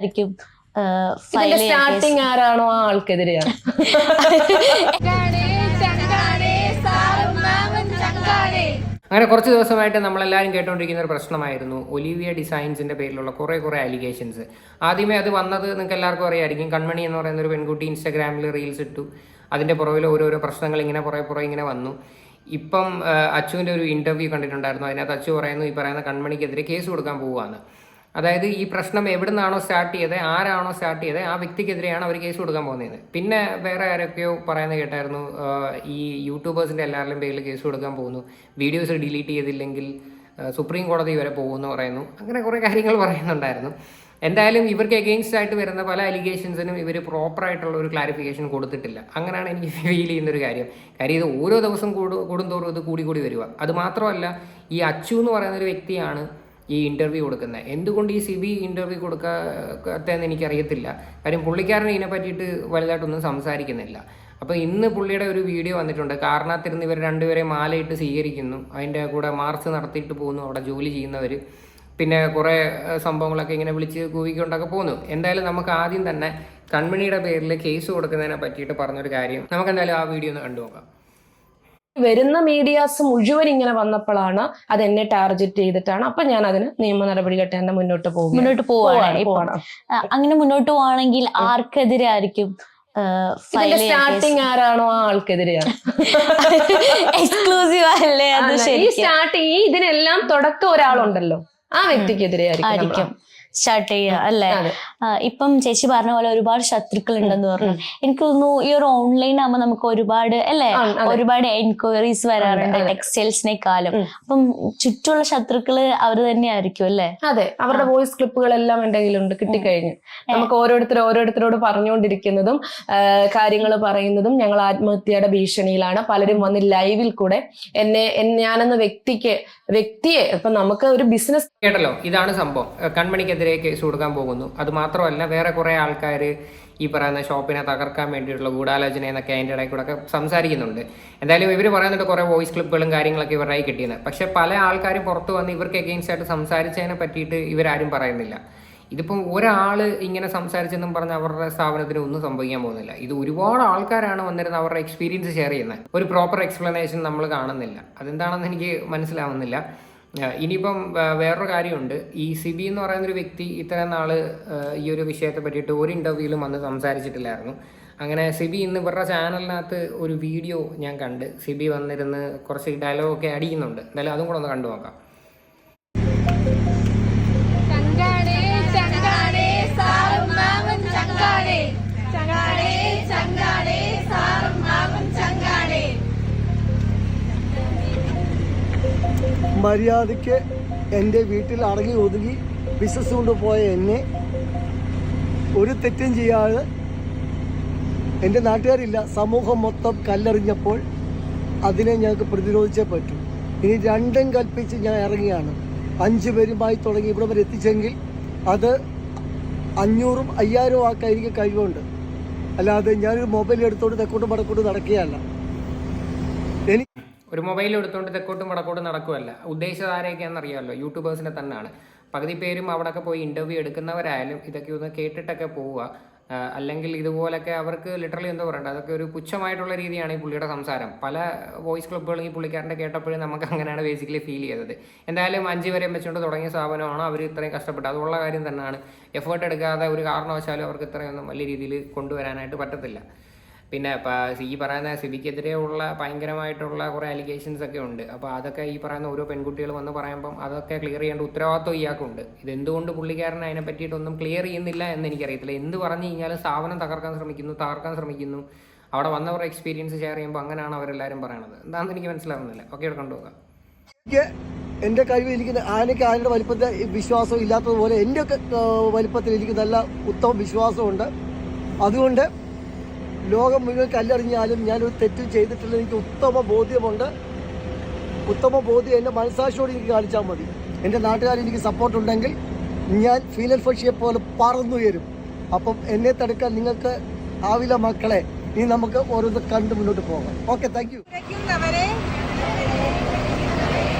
ആയിരിക്കും. സ്റ്റാർട്ടിങ് ആരാണോ ആ ആൾക്കെതിരെയാണ്. അങ്ങനെ കുറച്ച് ദിവസമായിട്ട് നമ്മളെല്ലാവരും കേട്ടുകൊണ്ടിരിക്കുന്ന ഒരു പ്രശ്നമായിരുന്നു. ഒലിവിയ ഡിസൈൻസിന്റെ പേരിലുള്ള കുറേ കുറേ അലിഗേഷൻസ് ആദ്യമേ അത് വന്നത് നിങ്ങൾക്ക് എല്ലാവർക്കും അറിയായിരിക്കും. കൺമണി എന്ന് പറയുന്ന ഒരു പെൺകുട്ടി ഇൻസ്റ്റാഗ്രാമിൽ റീൽസ് ഇട്ടു. അതിന്റെ പുറകിൽ ഓരോരോ പ്രശ്നങ്ങൾ ഇങ്ങനെ പുറകെ പുറകെ ഇങ്ങനെ വന്നു. ഇപ്പം അച്ചുവിന്റെ അച്ചുവിന്റെ ഒരു ഇന്റർവ്യൂ കണ്ടിട്ടുണ്ടായിരുന്നു. അതിനകത്ത് അച്ചു പറയുന്നു ഈ പറയുന്ന കൺമണിക്കെതിരെ കേസ് കൊടുക്കാൻ പോവുകയാണ്. അതായത് ഈ പ്രശ്നം എവിടെ നിന്നാണോ സ്റ്റാർട്ട് ചെയ്തത് ആരാണോ സ്റ്റാർട്ട് ചെയ്തത് ആ വ്യക്തിക്കെതിരെയാണ് അവർ കേസ് കൊടുക്കാൻ പോകുന്നത്. പിന്നെ വേറെ ആരൊക്കെയോ പറയുന്നത് കേട്ടായിരുന്നു ഈ യൂട്യൂബേഴ്സിന്റെ എല്ലാവരുടെയും പേരിൽ കേസ് കൊടുക്കാൻ പോകുന്നു. വീഡിയോസ് ഡിലീറ്റ് ചെയ്തില്ലെങ്കിൽ സുപ്രീം കോടതി വരെ പോകുമെന്ന് പറയുന്നു. അങ്ങനെ കുറേ കാര്യങ്ങൾ പറയുന്നുണ്ടായിരുന്നു. എന്തായാലും ഇവർക്ക് എഗെയിൻസ്റ്റ് ആയിട്ട് വരുന്ന പല അലിഗേഷൻസിനും ഇവർ പ്രോപ്പറായിട്ടുള്ള ഒരു ക്ലാരിഫിക്കേഷൻ കൊടുത്തിട്ടില്ല. അങ്ങനെയാണ് എനിക്ക് ഫീൽ ചെയ്യുന്ന ഒരു കാര്യം. കാര്യം ഇത് ഓരോ ദിവസം കൂടും കൂടുന്തോറും ഇത് കൂടി കൂടി വരിക അത് മാത്രമല്ല ഈ അച്ചു എന്ന് പറയുന്ന ഒരു വ്യക്തിയാണ് ഈ ഇന്റർവ്യൂ കൊടുക്കുന്നത്. എന്തുകൊണ്ട് ഈ സിബി ഇന്റർവ്യൂ കൊടുക്കാത്തതെന്ന് എനിക്കറിയത്തില്ല. കാര്യം പുള്ളിക്കാരൻ ഇതിനെ പറ്റിയിട്ട് വലുതായിട്ടൊന്നും സംസാരിക്കുന്നില്ല. അപ്പോൾ ഇന്ന് പുള്ളിയുടെ ഒരു വീഡിയോ വന്നിട്ടുണ്ട്. കാരണത്തിരുന്ന് ഇവർ രണ്ടുപേരെ മാലയിട്ട് സ്വീകരിക്കുന്നു. അതിന്റെ കൂടെ മാർച്ച് നടത്തിയിട്ട് പോകുന്നു. അവിടെ ജോലി ചെയ്യുന്നവർ പിന്നെ കുറേ സംഭവങ്ങളൊക്കെ ഇങ്ങനെ വിളിച്ച് കൂവിക്കൊണ്ടൊക്കെ പോകുന്നു. എന്തായാലും നമുക്ക് ആദ്യം തന്നെ കൺമണിയുടെ പേരിൽ കേസ് കൊടുക്കുന്നതിനെ പറ്റിയിട്ട് പറഞ്ഞൊരു കാര്യം. നമുക്ക് എന്തായാലും ആ വീഡിയോ ഒന്ന് കണ്ടു നോക്കാം വരുന്ന മീഡിയാസ് മുഴുവൻ ഇങ്ങനെ വന്നപ്പോഴാണ് അത് എന്നെ ടാർഗറ്റ് ചെയ്തിട്ടാണ്. അപ്പൊ ഞാൻ അതിന് നിയമ നടപടി തന്നെ മുന്നോട്ട് പോകും മുന്നോട്ട് പോവാണ് അങ്ങനെ മുന്നോട്ട് പോവാണെങ്കിൽ ആർക്കെതിരെ ആയിരിക്കും സ്റ്റാർട്ടിങ് ആരാണോ ആ ആൾക്കെതിരെയാണ്. എക്സ്ക്ലൂസീവ് അല്ലേ? ഈ സ്റ്റാർട്ടിങ് ഇതിനെല്ലാം തുടക്കം ഒരാളുണ്ടല്ലോ. ആ വ്യക്തിക്കെതിരെ ആയിരിക്കും. സ്റ്റാർട്ട് ചെയ്യുക അല്ലേ? ഇപ്പം ചേച്ചി പറഞ്ഞ പോലെ ഒരുപാട് ശത്രുക്കൾ ഉണ്ടെന്ന് പറഞ്ഞു. എനിക്ക് തോന്നുന്നു ഈ ഒരു ഓൺലൈൻ ആകുമ്പോൾ നമുക്ക് ഒരുപാട് അല്ലേ? ഒരുപാട് എൻക്വയറീസ് വരാറുണ്ട്. ടെക്സ്റ്റൈൽസിനെക്കാളും അപ്പം ചുറ്റുമുള്ള ശത്രുക്കൾ അവർ തന്നെയായിരിക്കും അല്ലേ? അതെ. അവരുടെ വോയിസ് ക്ലിപ്പുകളെല്ലാം എന്റെ കയ്യിലുണ്ട് കിട്ടിക്കഴിഞ്ഞു. നമുക്ക് ഓരോരുത്തർ ഓരോരുത്തരോട് പറഞ്ഞുകൊണ്ടിരിക്കുന്നതും കാര്യങ്ങൾ പറയുന്നതും ഞങ്ങൾ ആത്മഹത്യയുടെ ഭീഷണിയിലാണ്. പലരും വന്ന് ലൈവിൽ കൂടെ എന്നെ ഞാനെന്ന വ്യക്തിക്ക് വ്യക്തിയെ ഇപ്പൊ നമുക്ക് ഒരു ബിസിനസ് കേട്ടല്ലോ. ഇതാണ് സംഭവം. ഏഹ് കൺമണിക്കെതിരെ കേസ് കൊടുക്കാൻ പോകുന്നു. അത് മാത്രമല്ല വേറെ കുറേ ആൾക്കാർ ഈ പറയുന്ന ഷോപ്പിനെ തകർക്കാൻ വേണ്ടിയിട്ടുള്ള ഗൂഢാലോചന എന്നൊക്കെ അതിന്റെ ഇടയിൽ കൂടെ സംസാരിക്കുന്നുണ്ട്. എന്തായാലും ഇവർ പറയുന്നുണ്ട് കുറേ വോയിസ് ക്ലിപ്പുകളും കാര്യങ്ങളൊക്കെ ഇവരായി കിട്ടിയത് പക്ഷെ പല ആൾക്കാരും പുറത്ത് വന്ന് ഇവർക്ക് എഗെയിൻസ്റ്റ് ആയിട്ട് സംസാരിച്ചതിനെ പറ്റിയിട്ട് ഇവരാരും പറയുന്നില്ല. ഇതിപ്പം ഒരാൾ ഇങ്ങനെ സംസാരിച്ചെന്നും പറഞ്ഞ് അവരുടെ സ്ഥാപനത്തിന് ഒന്നും സംഭവിക്കാൻ പോകുന്നില്ല. ഇത് ഒരുപാട് ആൾക്കാരാണ് വന്നിരുന്ന അവരുടെ എക്സ്പീരിയൻസ് ഷെയർ ചെയ്യുന്നത്. ഒരു പ്രോപ്പർ എക്സ്പ്ലനേഷൻ നമ്മൾ കാണുന്നില്ല. അതെന്താണെന്ന് എനിക്ക് മനസ്സിലാവുന്നില്ല. ഇനിയിപ്പം വേറൊരു കാര്യമുണ്ട്. ഈ സിബി എന്ന് പറയുന്നൊരു വ്യക്തി ഇത്രയും നാൾ ഈ ഒരു വിഷയത്തെ പറ്റിയിട്ട് ഒരു ഇന്റർവ്യൂവിലും വന്ന് സംസാരിച്ചിട്ടില്ലായിരുന്നു. അങ്ങനെ സിബി ഇന്ന് ഇവരുടെ ചാനലിനകത്ത് ഒരു വീഡിയോ ഞാൻ കണ്ട്. സിബി വന്നിരുന്ന് കുറച്ച് ഡയലോഗൊക്കെ അടിക്കുന്നുണ്ട്. എന്തായാലും അതും കൂടെ ഒന്ന് കണ്ടു നോക്കാം മര്യാദയ്ക്ക് എന്റെ വീട്ടിൽ അടങ്ങി ഒതുങ്ങി ബിസിനസ് കൊണ്ടുപോയ എന്നെ ഒരു തെറ്റും ചെയ്യാതെ എന്റെ നാട്ടുകാരില്ല. സമൂഹം മൊത്തം കല്ലെറിഞ്ഞപ്പോൾ അതിനെ ഞങ്ങൾക്ക് പ്രതിരോധിച്ചേ പറ്റൂ. ഇനി രണ്ടും കൽപ്പിച്ച് ഞാൻ ഇറങ്ങിയാണ്. അഞ്ച് പേരുമായി തുടങ്ങി ഇവിടെ വരെ എത്തിച്ചെങ്കിൽ അത് അഞ്ഞൂറും അയ്യായിരവും ആക്കായിരിക്കും കഴിവുണ്ട്. അല്ലാതെ ഞാനൊരു മൊബൈൽ എടുത്തോണ്ട് തെക്കോട്ടും വടക്കോട്ടും നടക്കുകയല്ല. ഒരു മൊബൈൽ എടുത്തുകൊണ്ട് തെക്കോട്ടും വടക്കോട്ടും നടക്കുമല്ല ഉദ്ദേശിച്ചത് ആരെയൊക്കെയാണെന്ന് അറിയാമല്ലോ. യൂട്യൂബേഴ്സിനെ തന്നെയാണ്. പകുതി പേരും അവിടെയൊക്കെ പോയി ഇന്റർവ്യൂ എടുക്കുന്നവരായാലും ഇതൊക്കെ ഒന്ന് കേട്ടിട്ടൊക്കെ പോവുക. അല്ലെങ്കിൽ ഇതുപോലൊക്കെ അവർക്ക് ലിറ്ററലി എന്തോ പറയണ്ടത് അതൊക്കെ ഒരു പുച്ഛമായിട്ടുള്ള രീതിയാണ് ഈ പുള്ളിയുടെ സംസാരം. പല വോയിസ് ക്ലബ്ബുകളും ഈ പുള്ളിക്കാരന്റെ കേട്ടപ്പോഴും നമുക്ക് അങ്ങനെയാണ് ബേസിക്കലി ഫീൽ ചെയ്തത്. എന്തായാലും അഞ്ച് വരെ വെച്ചുകൊണ്ട് തുടങ്ങിയ സ്ഥാപനമാണ്? അവർ ഇത്രയും കഷ്ടപ്പെട്ടത്. അതുള്ള കാര്യം തന്നെയാണ്. എഫേർട്ട് എടുക്കാതെ ഒരു കാരണവശാലും അവർക്ക് ഇത്രയൊന്നും വലിയ രീതിയിൽ കൊണ്ടുവരാനായിട്ട് പറ്റത്തില്ല. പിന്നെ ഈ പറയുന്ന സിബിക്കെതിരെയുള്ള ഭയങ്കരമായിട്ടുള്ള കുറേ അലിഗേഷൻസ് ഒക്കെ ഉണ്ട്. അപ്പോൾ അതൊക്കെ ഈ പറയുന്ന ഓരോ പെൺകുട്ടികൾ വന്ന് പറയുമ്പം അതൊക്കെ ക്ലിയർ ചെയ്യേണ്ട ഉത്തരവാദിത്വം ഇയാൾക്കുണ്ട്. ഇതെന്തുകൊണ്ട് പുള്ളിക്കാരൻ അതിനെ പറ്റിയിട്ടൊന്നും ക്ലിയർ ചെയ്യുന്നില്ല എന്ന് എനിക്കറിയത്തില്ല. എന്ത് പറഞ്ഞു കഴിഞ്ഞാൽ സ്ഥാപനം തകർക്കാൻ ശ്രമിക്കുന്നു തകർക്കാൻ ശ്രമിക്കുന്നു. അവിടെ വന്നവർ എക്സ്പീരിയൻസ് ഷെയർ ചെയ്യുമ്പോൾ അങ്ങനെയാണ് അവരെല്ലാവരും പറയണത്. എന്താണെന്ന് എനിക്ക് മനസ്സിലാവുന്നില്ല. ഓക്കെ ഇവിടെ കൊണ്ടുപോകാം എനിക്ക് എന്റെ കഴിവിൽ ഇരിക്കുന്ന ആനയ്ക്ക് ആനയുടെ വലിപ്പത്തെ വിശ്വാസം ഇല്ലാത്തതുപോലെ എന്റെ വലിപ്പത്തിൽ എനിക്ക് നല്ല ഉത്തമ വിശ്വാസമുണ്ട്. അതുകൊണ്ട് ലോകം മുഴുവൻ കല്ലെറിഞ്ഞാലും ഞാനൊരു തെറ്റും ചെയ്തിട്ടില്ല. എനിക്ക് ഉത്തമ ബോധ്യമുണ്ട്. ഉത്തമ ബോധ്യം എന്റെ മനസ്സാക്ഷിയോട് എനിക്ക് കാണിച്ചാൽ മതി. എന്റെ നാട്ടുകാർ എനിക്ക് സപ്പോർട്ടുണ്ടെങ്കിൽ ഞാൻ ഫീലൽ ഫഷിയെ പോലെ പറന്നുയരും. അപ്പം എന്നെ തടുക്കാൻ നിങ്ങൾക്ക് ആവില മക്കളെ. ഇനി നമുക്ക് ഓരോന്ന് കണ്ട് മുന്നോട്ട് പോകാം. ഓക്കെ താങ്ക് യു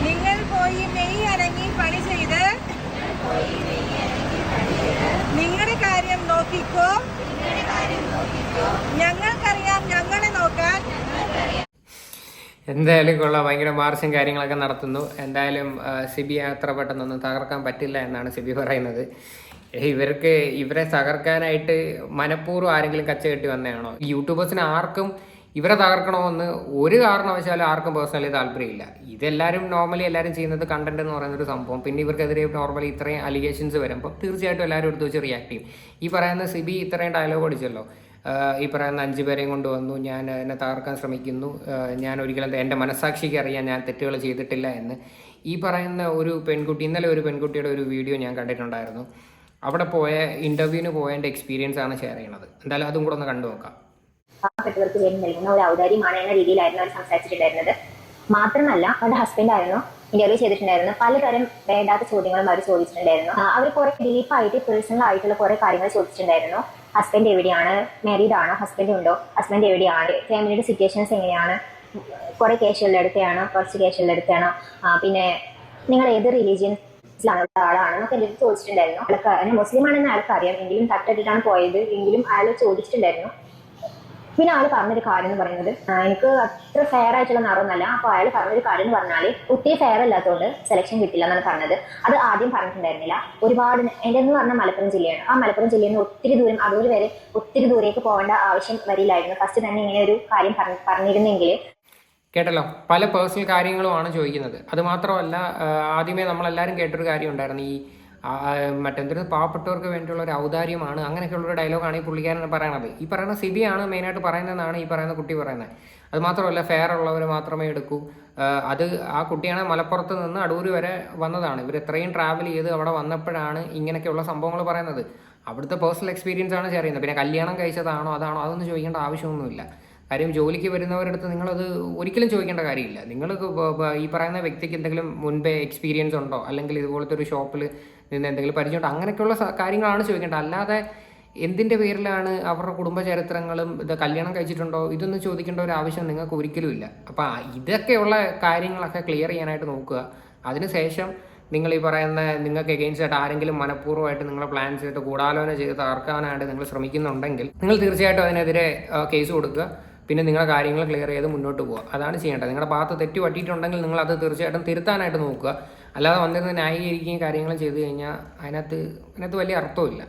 നിങ്ങൾ പോയി മെയ് അനങ്ങി പണി ചെയ്ത് നിങ്ങളുടെ കാര്യം ഞങ്ങൾക്കറിയാം ഞങ്ങളെ നോക്കാൻ. എന്തായാലും കൊള്ളാം. ഭയങ്കര മാർച്ചും കാര്യങ്ങളൊക്കെ നടത്തുന്നു. എന്തായാലും സിബി അത്ര പെട്ടെന്നൊന്നും തകർക്കാൻ പറ്റില്ല എന്നാണ് സിബി പറയുന്നത്. ഇവർക്ക് ഇവരെ തകർക്കാനായിട്ട് മനഃപൂർവം ആരെങ്കിലും കച്ച കെട്ടി വന്നതാണോ? യൂട്യൂബേഴ്സിന് ആർക്കും ഇവരെ തകർക്കണമെന്ന് ഒരു കാരണവശാലും ആർക്കും പേഴ്സണലി താല്പര്യമില്ല. ഇതെല്ലാവരും നോർമലി എല്ലാവരും ചെയ്യുന്നത് കണ്ടന്റ് എന്ന് പറയുന്ന ഒരു സംഭവം. പിന്നെ ഇവർക്കെതിരെ നോർമലി ഇത്രയും അലിഗേഷൻസ് വരുമ്പോൾ തീർച്ചയായിട്ടും എല്ലാവരും എടുത്ത് വെച്ച് റിയാക്ട് ചെയ്യും. ഈ പറയുന്ന സിബി ഇത്രയും ഡയലോഗ് അടിച്ചല്ലോ. ഈ പറയുന്ന അഞ്ച് പേരെയും കൊണ്ടുവന്നു ഞാൻ എന്നെ തകർക്കാൻ ശ്രമിക്കുന്നു. ഞാൻ ഒരിക്കലും എന്റെ മനസ്സാക്ഷിക്ക് അറിയാൻ ഞാൻ തെറ്റുകൾ ചെയ്തിട്ടില്ല എന്ന്. ഈ പറയുന്ന ഒരു പെൺകുട്ടി ഇന്നലെ ഒരു പെൺകുട്ടിയുടെ ഒരു വീഡിയോ ഞാൻ കണ്ടിട്ടുണ്ടായിരുന്നു. അവിടെ പോയ ഇന്റർവ്യൂവിന് എന്റെ എക്സ്പീരിയൻസ് ആണ് ഷെയർ ചെയ്യണത്. എന്തായാലും അതും കൂടെ ഒന്ന് കണ്ടു നോക്കാം. മാത്രമല്ല അവരുടെ ഹസ്ബൻഡ് ആയിരുന്നു ഇന്റർവ്യൂ ചെയ്തിട്ടുണ്ടായിരുന്നു പലതരം വേണ്ടാത്ത ചോദ്യങ്ങളും അവർ ചോദിച്ചിട്ടുണ്ടായിരുന്നു. അവർ കുറെ ഡീപ്പായിട്ട് പേഴ്സണൽ ആയിട്ടുള്ള കുറെ കാര്യങ്ങൾ ചോദിച്ചിട്ടുണ്ടായിരുന്നു. ഹസ്ബൻഡ് എവിടെയാണ്? മാരീഡ് ആണോ? ഹസ്ബൻഡ് ഉണ്ടോ? ഹസ്ബൻഡ് എവിടെയാണ്? ഫാമിലിയുടെ സിറ്റുവേഷൻസ് എങ്ങനെയാണ്? കുറെ കേസുകളുടെ അടുത്തെയാണോ? കുറച്ച് കേസുകളുടെ അടുത്തെയാണോ? പിന്നെ നിങ്ങൾ ഏത് റിലീജിയൻ ആളാണ്? ആളാണെന്നൊക്കെ എന്റെ ചോദിച്ചിട്ടുണ്ടായിരുന്നു. അയാൾക്ക് മുസ്ലിം ആണെന്ന് ആൾക്ക് അറിയാം എങ്കിലും തട്ടിട്ടിട്ടാണ് പോയത്. എങ്കിലും അയാൾ ചോദിച്ചിട്ടുണ്ടായിരുന്നു. പിന്നെ ആൾ പറഞ്ഞൊരു കാര്യം എന്ന് പറയുന്നത് എനിക്ക് അത്ര ഫെയർ ആയിട്ടുള്ള നിറമൊന്നല്ല അപ്പൊ അയാൾ പറഞ്ഞൊരു കാര്യം എന്ന് പറഞ്ഞാൽ ഒത്തിരി ഫെയർ അല്ലാത്തതുകൊണ്ട് സെലക്ഷൻ കിട്ടില്ല എന്നാണ് പറഞ്ഞത്. അത് ആദ്യം പറഞ്ഞിട്ടുണ്ടായിരുന്നില്ല. ഒരുപാട് എന്റെ എന്ന് പറഞ്ഞാൽ മലപ്പുറം ജില്ലയാണ്. ആ മലപ്പുറം ജില്ലയിൽ നിന്ന് ഒത്തിരി ദൂരം അതുപോലെ വരെ ഒത്തിരി ദൂരേക്ക് പോകേണ്ട ആവശ്യം വരില്ലായിരുന്നു. ഫസ്റ്റ് തന്നെ ഇങ്ങനെ ഒരു കാര്യം പറഞ്ഞ- പറഞ്ഞിരുന്നെങ്കിൽ കേട്ടല്ലോ. പല പേഴ്സണൽ കാര്യങ്ങളുമാണ് ചോദിക്കുന്നത്. അത് മാത്രമല്ല ആദ്യമേ നമ്മളെല്ലാവരും കേട്ടൊരു കാര്യം ഉണ്ടായിരുന്നു ഈ മറ്റെന്തൊരു പാവപ്പെട്ടവർക്ക് വേണ്ടിയുള്ള ഒരു ഔദാര്യമാണ്. അങ്ങനെയൊക്കെയുള്ള ഡയലോഗാണ് ഈ പുള്ളിക്കാരൻ പറയണത്. ഈ പറയുന്ന സിബിയാണ് മെയിനായിട്ട് പറയുന്നതെന്നാണ് ഈ പറയുന്ന കുട്ടി പറയുന്നത്. അത് മാത്രമല്ല ഫെയർ ഉള്ളവർ മാത്രമേ എടുക്കൂ. അത് ആ കുട്ടിയാണ് മലപ്പുറത്ത് നിന്ന് അടൂര് വരെ വന്നതാണ്. ഇവർ ഇത്രയും ട്രാവൽ ചെയ്ത് അവിടെ വന്നപ്പോഴാണ് ഇങ്ങനെയൊക്കെയുള്ള സംഭവങ്ങൾ പറയുന്നത്. അവിടുത്തെ പേഴ്സണൽ എക്സ്പീരിയൻസ് ആണ് ഷെയർ ചെയ്യുന്നത്. പിന്നെ കല്യാണം കഴിച്ചതാണോ അതാണോ അതൊന്നും ചോദിക്കേണ്ട ആവശ്യമൊന്നുമില്ല. കാര്യം ജോലിക്ക് വരുന്നവരടുത്ത് നിങ്ങളത് ഒരിക്കലും ചോദിക്കേണ്ട കാര്യമില്ല. നിങ്ങൾ ഈ പറയുന്ന വ്യക്തിക്ക് എന്തെങ്കിലും മുൻപേ എക്സ്പീരിയൻസ് ഉണ്ടോ? അല്ലെങ്കിൽ ഇതുപോലത്തെ ഒരു ഷോപ്പിൽ നിന്ന് എന്തെങ്കിലും പരിചയമുണ്ടോ അങ്ങനെയൊക്കെയുള്ള കാര്യങ്ങളാണ് ചോദിക്കേണ്ടത്. അല്ലാതെ എന്തിന്റെ പേരിലാണ് അവരുടെ കുടുംബചരിത്രങ്ങളും ഇത് കല്യാണം കഴിച്ചിട്ടുണ്ടോ? ഇതൊന്നും ചോദിക്കേണ്ട ഒരു ആവശ്യം നിങ്ങൾക്ക് ഒരിക്കലും ഇല്ല. അപ്പോൾ ഇതൊക്കെയുള്ള കാര്യങ്ങളൊക്കെ ക്ലിയർ ചെയ്യാനായിട്ട് നോക്കുക. അതിനുശേഷം നിങ്ങൾ ഈ പറയുന്ന നിങ്ങൾക്ക് എഗെയിൻസ്റ്റ് ആയിട്ട് ആരെങ്കിലും മനഃപൂർവമായിട്ട് നിങ്ങളെ പ്ലാൻ ചെയ്തിട്ട് ഗൂഢാലോചന ചെയ്ത് തകർക്കാനായിട്ട് നിങ്ങൾ ശ്രമിക്കുന്നുണ്ടെങ്കിൽ നിങ്ങൾ തീർച്ചയായിട്ടും അതിനെതിരെ കേസ് കൊടുക്കുക. പിന്നെ നിങ്ങളുടെ കാര്യങ്ങൾ ക്ലിയർ ചെയ്ത് മുന്നോട്ട് പോവുക അതാണ് ചെയ്യേണ്ടത്. നിങ്ങളുടെ ഭാഗത്ത് തെറ്റ് പറ്റിയിട്ടുണ്ടെങ്കിൽ നിങ്ങൾ അത് തീർച്ചയായിട്ടും തിരുത്താനായിട്ട് നോക്കുക. അല്ലാതെ വന്നിരുന്ന് ന്യായീകരിക്കുകയും കാര്യങ്ങൾ ചെയ്തു കഴിഞ്ഞാൽ അതിനകത്ത് അതിനകത്ത് വലിയ അർത്ഥമില്ല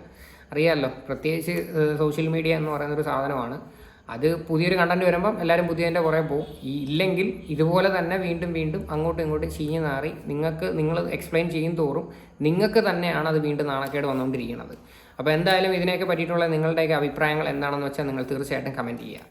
അറിയാമല്ലോ പ്രത്യേകിച്ച് സോഷ്യൽ മീഡിയ എന്ന് പറയുന്ന ഒരു സാധനമാണ്. അത് പുതിയൊരു കണ്ടന്റ് വരുമ്പം എല്ലാവരും പുതിയതിന്റെ കുറേ പോകും. ഈ ഇല്ലെങ്കിൽ ഇതുപോലെ തന്നെ വീണ്ടും വീണ്ടും അങ്ങോട്ടും ഇങ്ങോട്ടും ചീഞ്ഞ് നാറി നിങ്ങൾക്ക് നിങ്ങൾ എക്സ്പ്ലെയിൻ ചെയ്യും തോറും നിങ്ങൾക്ക് തന്നെയാണ് അത് വീണ്ടും നാണക്കേട് വന്നുകൊണ്ടിരിക്കുന്നത്. അപ്പോൾ എന്തായാലും ഇതിനെയൊക്കെ പറ്റിയിട്ടുള്ള നിങ്ങളുടെയൊക്കെ അഭിപ്രായങ്ങൾ എന്താണെന്ന് വെച്ചാൽ നിങ്ങൾ തീർച്ചയായിട്ടും കമന്റ് ചെയ്യുക.